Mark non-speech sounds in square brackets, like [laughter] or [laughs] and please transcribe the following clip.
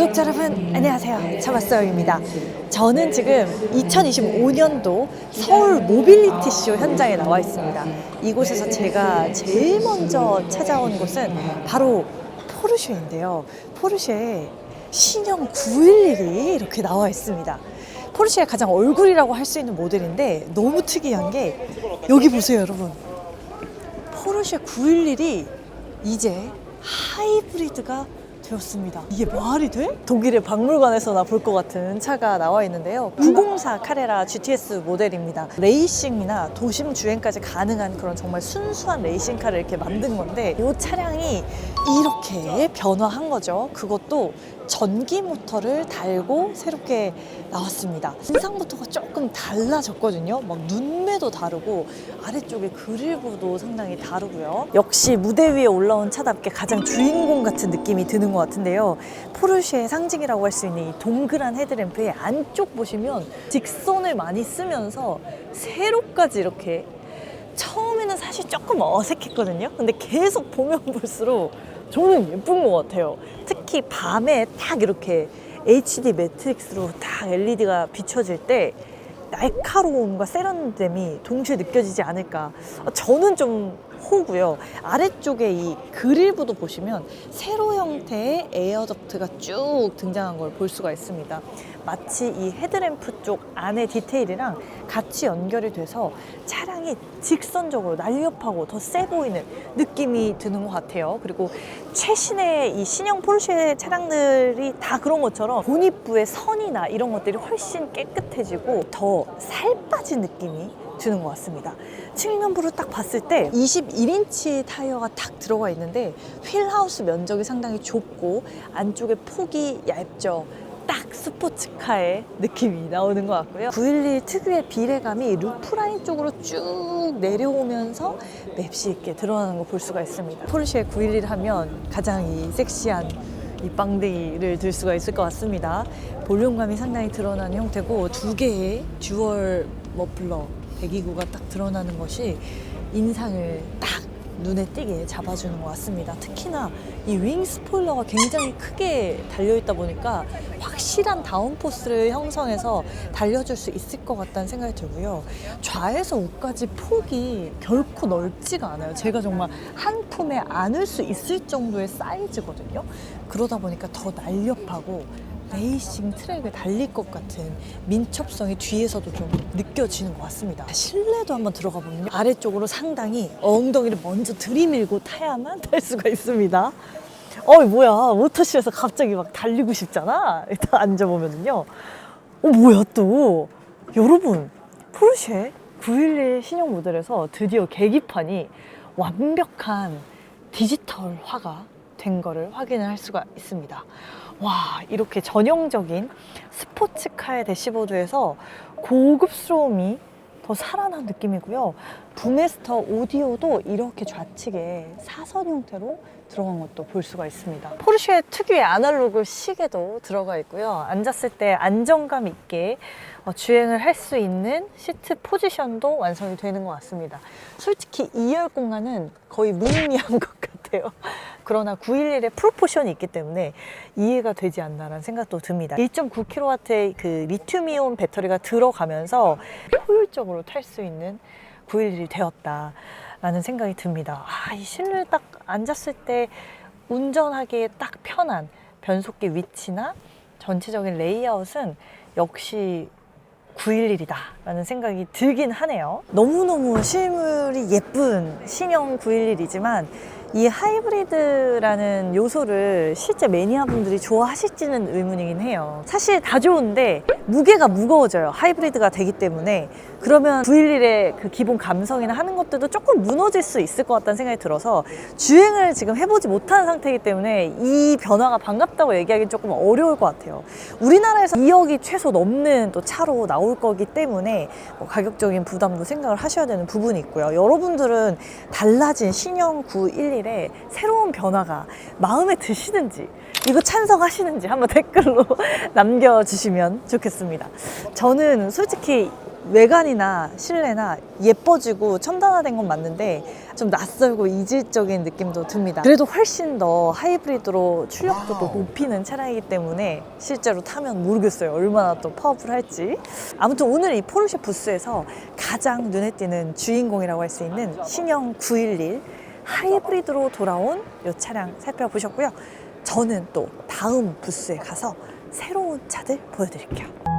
구독자 여러분 안녕하세요. 차마스영입니다. 저는 지금 2025년도 서울 모빌리티 쇼 현장에 나와 있습니다. 이곳에서 제가 제일 먼저 찾아온 곳은 바로 포르쉐인데요. 포르쉐 신형 911이 이렇게 나와 있습니다. 포르쉐의 가장 얼굴이라고 할 수 있는 모델인데 너무 특이한 게 여기 보세요 여러분. 포르쉐 911이 이제 하이브리드가 되었습니다. 이게 말이 돼? 독일의 박물관에서나 볼 것 같은 차가 나와 있는데요. 904 카레라 GTS 모델입니다. 레이싱이나 도심 주행까지 가능한 그런 정말 순수한 레이싱카를 이렇게 만든 건데 이 차량이 이렇게 변화한 거죠. 그것도 전기 모터를 달고 새롭게 나왔습니다. 인상부터가 조금 달라졌거든요. 막 눈매도 다르고 아래쪽에 그릴부도 상당히 다르고요. 역시 무대 위에 올라온 차답게 가장 주인공 같은 느낌이 드는 것 같은데요. 포르쉐의 상징이라고 할 수 있는 이 동그란 헤드램프의 안쪽 보시면 직선을 많이 쓰면서 세로까지 이렇게 처음에는 사실 조금 어색했거든요. 근데 계속 보면 [laughs] 볼수록 저는 예쁜 것 같아요. 특히 밤에 딱 이렇게 HD 매트릭스로 딱 LED가 비춰질 때 날카로움과 세련됨이 동시에 느껴지지 않을까. 저는 좀 호고요. 아래쪽에 이 그릴부도 보시면 세로 형태의 에어 덕트가 쭉 등장한 걸 볼 수가 있습니다. 마치 이 헤드램프 쪽 안에 디테일이랑 같이 연결이 돼서 차량이 직선적으로 날렵하고 더 세 보이는 느낌이 드는 것 같아요. 그리고 최신의 이 신형 포르쉐 차량들이 다 그런 것처럼 본입부의 선이나 이런 것들이 훨씬 깨끗해지고 더 살 빠진 느낌이 드는 것 같습니다. 측면부를 딱 봤을 때 21인치 타이어가 딱 들어가 있는데 휠하우스 면적이 상당히 좁고 안쪽에 폭이 얇죠. 딱 스포츠카의 느낌이 나오는 것 같고요. 911 특유의 비례감이 루프라인 쪽으로 쭉 내려오면서 맵시 있게 드러나는 거 볼 수가 있습니다. 포르쉐 911 하면 가장 이 섹시한 이 빵댕이를 들 수가 있을 것 같습니다. 볼륨감이 상당히 드러나는 형태고 두 개의 듀얼 머플러 배기구가 딱 드러나는 것이 인상을 딱 눈에 띄게 잡아주는 것 같습니다. 특히나 이 윙 스포일러가 굉장히 크게 달려있다 보니까 확실한 다운포스를 형성해서 달려줄 수 있을 것 같다는 생각이 들고요. 좌에서 우까지 폭이 결코 넓지가 않아요. 제가 정말 한 품에 안을 수 있을 정도의 사이즈거든요. 그러다 보니까 더 날렵하고 레이싱 트랙을 달릴 것 같은 민첩성이 뒤에서도 좀 느껴지는 것 같습니다. 실내도 한번 들어가 보면 아래쪽으로 상당히 엉덩이를 먼저 들이밀고 타야만 [laughs] 탈 수가 있습니다. 어이 뭐야 모터실에서 갑자기 막 달리고 싶잖아. 일단 앉아보면은요. 어 뭐야 또 여러분 포르쉐 911 신형 모델에서 드디어 계기판이 완벽한 디지털화가 된 거를 확인을 할 수가 있습니다. 와, 이렇게 전형적인 스포츠카의 대시보드에서 고급스러움이 더 살아난 느낌이고요. 부메스터 오디오도 이렇게 좌측에 사선 형태로 들어간 것도 볼 수가 있습니다. 포르쉐 특유의 아날로그 시계도 들어가 있고요. 앉았을 때 안정감 있게 어, 주행을 할 수 있는 시트 포지션도 완성이 되는 것 같습니다. 솔직히 2열 공간은 거의 무의미한 [laughs] 것 같아요. [laughs] 그러나 911의 프로포션이 있기 때문에 이해가 되지 않나라는 생각도 듭니다. 1.9kW의 그 리튬이온 배터리가 들어가면서 효율적으로 탈 수 있는 911이 되었다라는 생각이 듭니다. 아, 이 실내 딱 앉았을 때 운전하기에 딱 편한 변속기 위치나 전체적인 레이아웃은 역시 911이다 라는 생각이 들긴 하네요. 너무너무 실물이 예쁜 신형 911이지만 이 하이브리드라는 요소를 실제 매니아분들이 좋아하실지는 의문이긴 해요. 사실 다 좋은데 무게가 무거워져요. 하이브리드가 되기 때문에 그러면 911의 그 기본 감성이나 하는 것들도 조금 무너질 수 있을 것 같다는 생각이 들어서 주행을 지금 해보지 못한 상태이기 때문에 이 변화가 반갑다고 얘기하기는 조금 어려울 것 같아요. 우리나라에서 2억이 최소 넘는 또 차로 나올 거기 때문에 뭐 가격적인 부담도 생각을 하셔야 되는 부분이 있고요. 여러분들은 달라진 신형 911의 새로운 변화가 마음에 드시는지 이거 찬성하시는지 한번 [laughs] 댓글로 남겨주시면 좋겠습니다. 저는 솔직히 외관이나 실내나 예뻐지고 첨단화된 건 맞는데 좀 낯설고 이질적인 느낌도 듭니다. 그래도 훨씬 더 하이브리드로 출력도도 높이는 차량이기 때문에 실제로 타면 모르겠어요. 얼마나 또 파워풀할지. 아무튼 오늘 이 포르쉐 부스에서 가장 눈에 띄는 주인공이라고 할 수 있는 신형 911 하이브리드로 돌아온 이 차량 살펴보셨고요. 저는 또 다음 부스에 가서 새로운 차들 보여드릴게요.